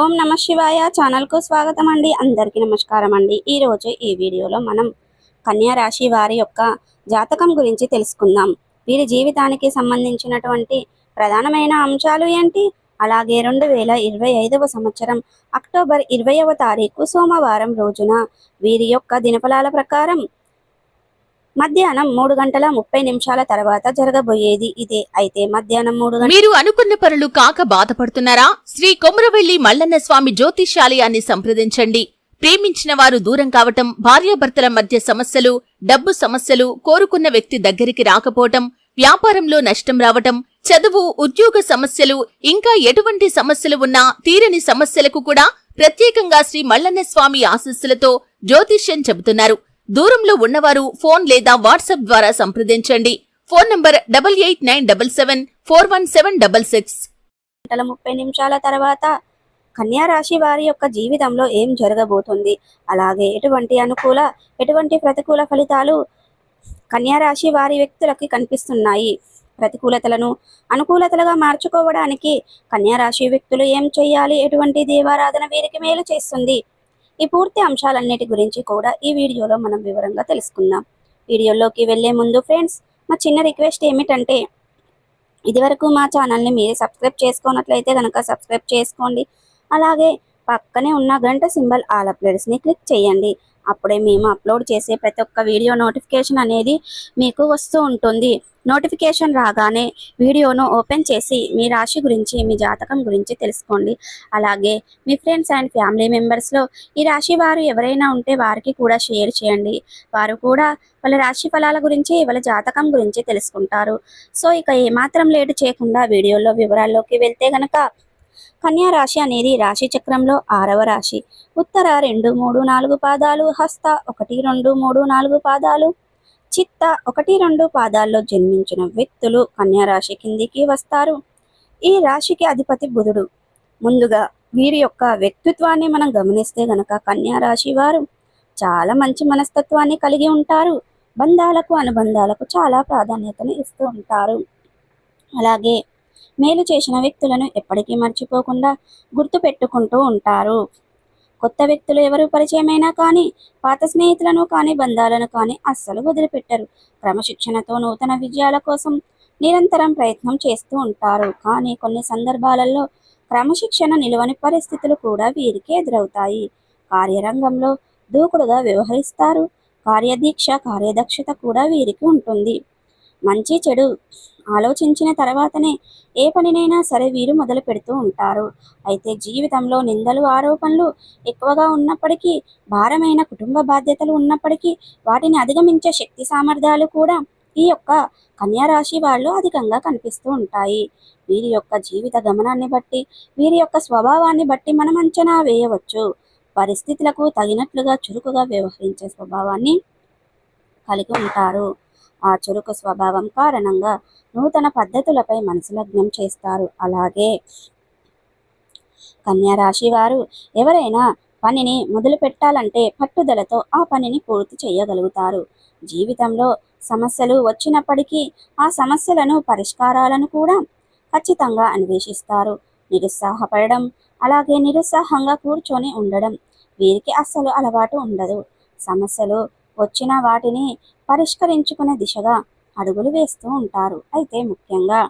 ఓం నమ శివాయ ఛానల్కు స్వాగతం అండి. అందరికీ నమస్కారం అండి. ఈరోజు ఈ వీడియోలో మనం కన్యా రాశి వారి యొక్క జాతకం గురించి తెలుసుకుందాం. వీరి జీవితానికి సంబంధించినటువంటి ప్రధానమైన అంశాలు ఏంటి? అలాగే రెండు వేల ఇరవై ఐదవ సంవత్సరం అక్టోబర్ ఇరవైవ తారీఖు సోమవారం రోజున వీరి యొక్క దినఫలాల ప్రకారం మధ్యాహ్నం మూడు గంటల ముప్పై నిమిషాల తర్వాత జరగబోయేది ఇదే. అయితే మధ్యాహ్నం మూడు మీరు అనుకున్న పనులు కాక బాధపడుతున్నారా? శ్రీ కొమరవెల్లి మల్లన్న స్వామి జ్యోతిష్యాలయాన్ని సంప్రదించండి. ప్రేమించిన వారు దూరం కావటం భార్యాభర్తల మధ్య సమస్యలు డబ్బు సమస్యలు కోరుకున్న వ్యక్తి దగ్గరికి రాకపోవటం వ్యాపారంలో నష్టం రావటం చదువు ఉద్యోగ సమస్యలు ఇంకా ఎటువంటి సమస్యలు ఉన్నా తీరని సమస్యలకు కూడా ప్రత్యేకంగా శ్రీ మల్లన్న స్వామి ఆశస్సులతో జ్యోతిష్యం చెబుతున్నారు. దూరంలో ఉన్నవారు ఫోన్ లేదా వాట్సాప్ ద్వారా సంప్రదించండి. Phone number double eight nine double seven four one seven double six. గంటల ముప్పై నిమిషాల తర్వాత కన్యా రాశి వారి యొక్క జీవితంలో ఏం జరగబోతుంది? అలాగే ఎటువంటి అనుకూల ఎటువంటి ప్రతికూల ఫలితాలు కన్యా రాశి వారి వ్యక్తులకి కనిపిస్తున్నాయి? ప్రతికూలతలను అనుకూలతలుగా మార్చుకోవడానికి కన్యా రాశి వ్యక్తులు ఏం చేయాలి ఎటువంటి దేవారాధన వీరికి మేలు చేస్తుంది? ఈ పూర్తి అంశాలన్నిటి గురించి కూడా ఈ వీడియోలో మనం వివరంగా తెలుసుకుందాం. వీడియోలోకి వెళ్ళే ముందు ఫ్రెండ్స్ మా చిన్న రిక్వెస్ట్ ఏమిటంటే ఇదివరకు మా ఛానల్ని మీరు సబ్స్క్రైబ్ చేసుకున్నట్లయితే కనుక సబ్స్క్రైబ్ చేసుకోండి. అలాగే పక్కనే ఉన్న గంట సింబల్ ఆల్ అప్లోడ్స్ని క్లిక్ చేయండి. అప్పుడే మేము అప్లోడ్ చేసే ప్రతి ఒక్క వీడియో నోటిఫికేషన్ అనేది మీకు వస్తూ ఉంటుంది. నోటిఫికేషన్ రాగానే వీడియోను ఓపెన్ చేసి మీ రాశి గురించి మీ జాతకం గురించి తెలుసుకోండి. అలాగే మీ ఫ్రెండ్స్ అండ్ ఫ్యామిలీ మెంబర్స్లో ఈ రాశి వారు ఎవరైనా ఉంటే వారికి కూడా షేర్ చేయండి. వారు కూడా వాళ్ళ రాశి ఫలాల గురించి వాళ్ళ జాతకం గురించి తెలుసుకుంటారు. సో ఇక ఏమాత్రం లేటు చేయకుండా వీడియోలో వివరాల్లోకి వెళ్తే గనక కన్యా రాశి అనేది రాశి చక్రంలో ఆరవ రాశి. ఉత్తర రెండు మూడు నాలుగు పాదాలు హస్త ఒకటి రెండు మూడు నాలుగు పాదాలు చిత్త ఒకటి రెండు పాదాల్లో జన్మించిన వ్యక్తులు కన్యా రాశి కిందికి వస్తారు. ఈ రాశికి అధిపతి బుధుడు. ముందుగా వీరి యొక్క వ్యక్తిత్వాన్ని మనం గమనిస్తే గనక కన్యా రాశి వారు చాలా మంచి మనస్తత్వాన్ని కలిగి ఉంటారు. బంధాలకు అనుబంధాలకు చాలా ప్రాధాన్యతను ఇస్తూ ఉంటారు. అలాగే మేలు చేసిన వ్యక్తులను ఎప్పటికీ మర్చిపోకుండా గుర్తు పెట్టుకుంటూ ఉంటారు. కొత్త వ్యక్తులు ఎవరు పరిచయమైనా కానీ పాత స్నేహితులను కానీ బంధాలను కానీ అస్సలు వదిలిపెట్టరు. క్రమశిక్షణతో నూతన విజయాల కోసం నిరంతరం ప్రయత్నం చేస్తూ ఉంటారు. కానీ కొన్ని సందర్భాలలో క్రమశిక్షణ నిలువని పరిస్థితులు కూడా వీరికి ఎదురవుతాయి. కార్యరంగంలో దూకుడుగా వ్యవహరిస్తారు. కార్యదీక్ష కార్యదక్షత కూడా వీరికి ఉంటుంది. మంచి చెడు ఆలోచించిన తర్వాతనే ఏ పనినైనా సరే వీరు మొదలు పెడుతూ ఉంటారు. అయితే జీవితంలో నిందలు ఆరోపణలు ఎక్కువగా ఉన్నప్పటికీ భారమైన కుటుంబ బాధ్యతలు ఉన్నప్పటికీ వాటిని అధిగమించే శక్తి సామర్థ్యాలు కూడా ఈ యొక్క కన్యారాశి వాళ్ళు అధికంగా కనిపిస్తూ ఉంటాయి. వీరి యొక్క జీవిత గమనాన్ని బట్టి వీరి యొక్క స్వభావాన్ని బట్టి మనం అంచనా వేయవచ్చు. పరిస్థితులకు తగినట్లుగా చురుకుగా వ్యవహరించే స్వభావాన్ని కలిగి ఉంటారు. ఆ చురుకు స్వభావం కారణంగా నూతన పద్ధతులపై మనసు లగ్నం చేస్తారు. అలాగే కన్యా రాశి వారు ఎవరైనా పనిని మొదలు పెట్టాలంటే పట్టుదలతో ఆ పనిని పూర్తి చేయగలుగుతారు. జీవితంలో సమస్యలు వచ్చినప్పటికీ ఆ సమస్యలను పరిష్కారాలను కూడా ఖచ్చితంగా అన్వేషిస్తారు. నిరుత్సాహపడడం అలాగే నిరుత్సాహంగా కూర్చొని ఉండడం వీరికి అస్సలు అలవాటు ఉండదు. సమస్యలు వచ్చిన వాటిని పరిష్కరించుకునే దిశగా అడుగులు వేస్తూ ఉంటారు. అయితే ముఖ్యంగా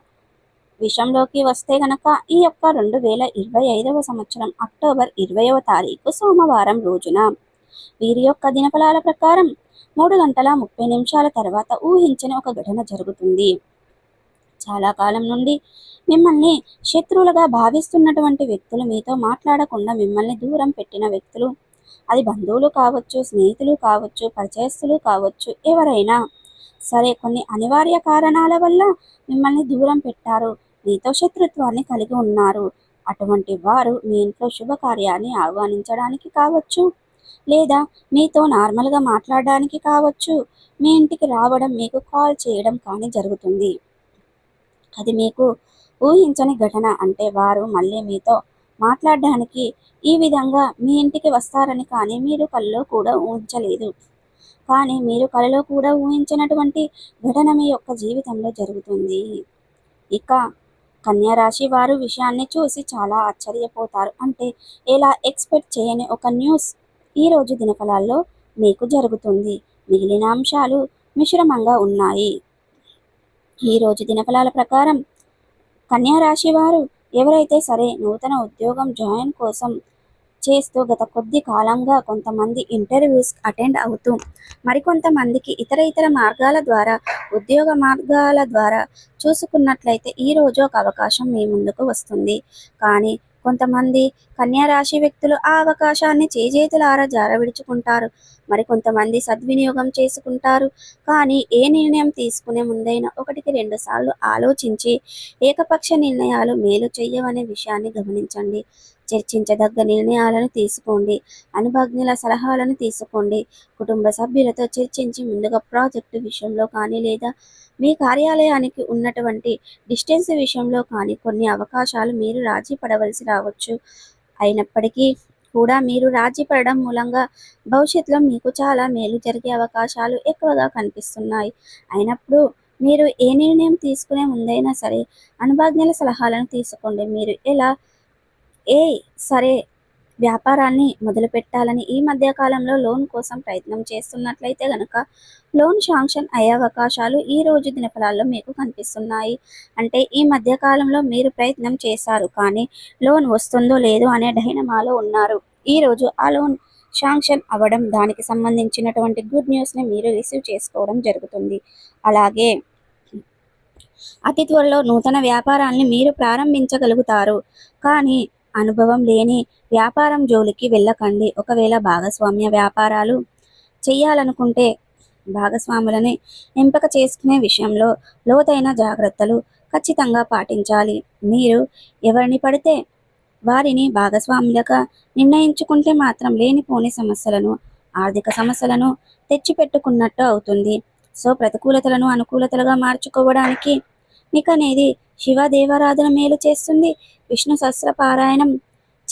విషయంలోకి వస్తే గనక ఈ యొక్క రెండు వేల ఇరవై ఐదవ సంవత్సరం అక్టోబర్ ఇరవైవ తారీఖు సోమవారం రోజున వీరి యొక్క దినఫలాల ప్రకారం మూడు గంటల ముప్పై నిమిషాల తర్వాత ఊహించిన ఒక ఘటన జరుగుతుంది. చాలా కాలం నుండి మిమ్మల్ని శత్రువులుగా భావిస్తున్నటువంటి వ్యక్తులు మీతో మాట్లాడకుండా మిమ్మల్ని దూరం పెట్టిన వ్యక్తులు అది బంధువులు కావచ్చు స్నేహితులు కావచ్చు పరిచయస్తులు కావచ్చు ఎవరైనా సరే కొన్ని అనివార్య కారణాల వల్ల మిమ్మల్ని దూరం పెట్టారు. మీతో శత్రుత్వాన్ని కలిగి ఉన్నారు. అటువంటి వారు మీ ఇంట్లో శుభకార్యాన్ని ఆహ్వానించడానికి కావచ్చు లేదా మీతో నార్మల్గా మాట్లాడడానికి కావచ్చు. మీ ఇంటికి రావడం మీకు కాల్ చేయడం కానీ జరుగుతుంది. అది మీకు ఊహించని ఘటన అంటే వారు మళ్ళీ మీతో మాట్లాడడానికి ఈ విధంగా మీ ఇంటికి వస్తారని కానీ మీరు కల్లో కూడా ఊహించలేదు. కానీ మీరు కలలో కూడా ఊహించినటువంటి ఘటన మీ యొక్క జీవితంలో జరుగుతుంది. ఇక కన్యారాశి వారు విషయాన్ని చూసి చాలా ఆశ్చర్యపోతారు. అంటే ఎలా ఎక్స్పెక్ట్ చేయని ఒక న్యూస్ ఈ రోజు దినఫలాల్లో మీకు జరుగుతుంది. మిగిలిన అంశాలు మిశ్రమంగా ఉన్నాయి. ఈ రోజు దినఫలాల ప్రకారం కన్యా రాశి వారు ఎవరైతే సరే నూతన ఉద్యోగం జాయిన్ కోసం చేస్తూ గత కొద్ది కాలంగా కొంతమంది ఇంటర్వ్యూస్ అటెండ్ అవుతూ మరికొంతమందికి ఇతర ఇతర మార్గాల ద్వారా ఉద్యోగ మార్గాల ద్వారా చూసుకున్నట్లయితే ఈ రోజు ఒక అవకాశం మీ ముందుకు వస్తుంది. కానీ కొంతమంది కన్యా రాశి వ్యక్తులు ఆ అవకాశాన్ని చేజేతులారా జారవిడుచుకుంటారు. మరి కొంతమంది సద్వినియోగం చేసుకుంటారు. కానీ ఏ నిర్ణయం తీసుకునే ముందైనా ఒకటికి రెండు సార్లు ఆలోచించి ఏకపక్ష నిర్ణయాలు మేలు చెయ్యవనే విషయాన్ని గమనించండి. చర్చించదగ్గ నిర్ణయాలను తీసుకోండి. అనుభవజ్ఞుల సలహాలను తీసుకోండి. కుటుంబ సభ్యులతో చర్చించి ముందుగా ప్రాజెక్టు విషయంలో కానీ లేదా మీ కార్యాలయానికి ఉన్నటువంటి డిస్టెన్స్ విషయంలో కానీ కొన్ని అవకాశాలు మీరు రాజీ పడవలసి రావచ్చు. అయినప్పటికీ కూడా మీరు రాజీ పడడం మూలంగా భవిష్యత్తులో మీకు చాలా మేలు జరిగే అవకాశాలు ఎక్కువగా కనిపిస్తున్నాయి. అయినప్పుడు మీరు ఏ నిర్ణయం తీసుకునే ముందైనా సరే అనుభజ్ఞుల సలహాలను తీసుకోండి. మీరు ఎలా ఏ సరే వ్యాపారాన్ని మొదలు పెట్టాలని ఈ మధ్య కాలంలో లోన్ కోసం ప్రయత్నం చేస్తున్నట్లయితే గనక లోన్ శాంక్షన్ అయ్యే అవకాశాలు ఈ రోజు దినఫలాల్లో మీకు కనిపిస్తున్నాయి. అంటే ఈ మధ్య కాలంలో మీరు ప్రయత్నం చేశారు కానీ లోన్ వస్తుందో లేదో అనే డైనమాలో ఉన్నారు. ఈ రోజు ఆ లోన్ శాంక్షన్ అవ్వడం దానికి సంబంధించినటువంటి గుడ్ న్యూస్ని మీరు రిసీవ్ చేసుకోవడం జరుగుతుంది. అలాగే అతి త్వరలో నూతన వ్యాపారాన్ని మీరు ప్రారంభించగలుగుతారు. కానీ అనుభవం లేని వ్యాపారం జోలికి వెళ్ళకండి. ఒకవేళ భాగస్వామ్య వ్యాపారాలు చేయాలనుకుంటే భాగస్వాములని ఎంపిక చేసుకునే విషయంలో లోతైన జాగ్రత్తలు ఖచ్చితంగా పాటించాలి. మీరు ఎవరిని పడితే వారిని భాగస్వాములుగా నిర్ణయించుకుంటే మాత్రం లేనిపోని సమస్యలను ఆర్థిక సమస్యలను తెచ్చిపెట్టుకున్నట్టు అవుతుంది. సో ప్రతికూలతలను అనుకూలతలుగా మార్చుకోవడానికి అనేది శివ దేవారాధన మేలు చేస్తుంది. విష్ణు సహస్ర పారాయణం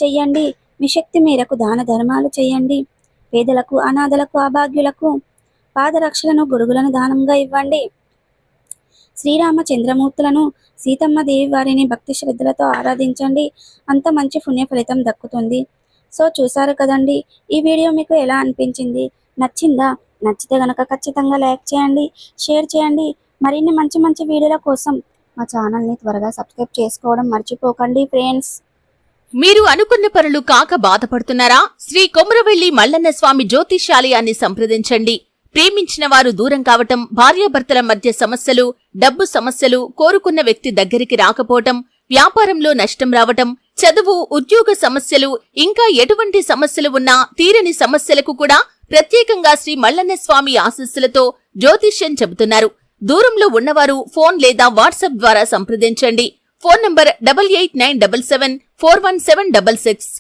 చెయ్యండి. మీ శక్తి మేరకు దాన ధర్మాలు చేయండి పేదలకు అనాథలకు అభాగ్యులకు పాదరక్షలను గొడుగులను దానంగా ఇవ్వండి. శ్రీరామచంద్రమూర్తులను సీతమ్మ దేవి వారిని భక్తి శ్రద్ధలతో ఆరాధించండి. అంత మంచి పుణ్య ఫలితం దక్కుతుంది. సో చూసారు కదండి ఈ వీడియో మీకు ఎలా అనిపించింది? నచ్చిందా? నచ్చితే గనక ఖచ్చితంగా లైక్ చేయండి షేర్ చేయండి. మరిన్ని మంచి మంచి వీడియోల కోసం మా ఛానల్ని త్వరగా సబ్స్క్రైబ్ చేసుకోవడం మర్చిపోకండి ఫ్రెండ్స్ మీరు అనుకున్న పనులు కాక బాధపడుతున్నారా? శ్రీ కొమరవెల్లి మల్లన్న స్వామి జ్యోతిష్యాలయాన్ని సంప్రదించండి. ప్రేమించిన వారు దూరం కావటం భార్యాభర్తల మధ్య సమస్యలు డబ్బు సమస్యలు కోరుకున్న వ్యక్తి దగ్గరికి రాకపోవటం వ్యాపారంలో నష్టం రావటం చదువు ఉద్యోగ సమస్యలు ఇంకా ఎటువంటి సమస్యలు ఉన్నా తీరని సమస్యలకు కూడా ప్రత్యేకంగా శ్రీ మల్లన్న స్వామి ఆశస్సులతో జ్యోతిష్యం చెబుతున్నారు. దూరంలో ఉన్నవారు ఫోన్ లేదా వాట్సాప్ ద్వారా సంప్రదించండి. Phone number double eight nine double seven four one seven double six.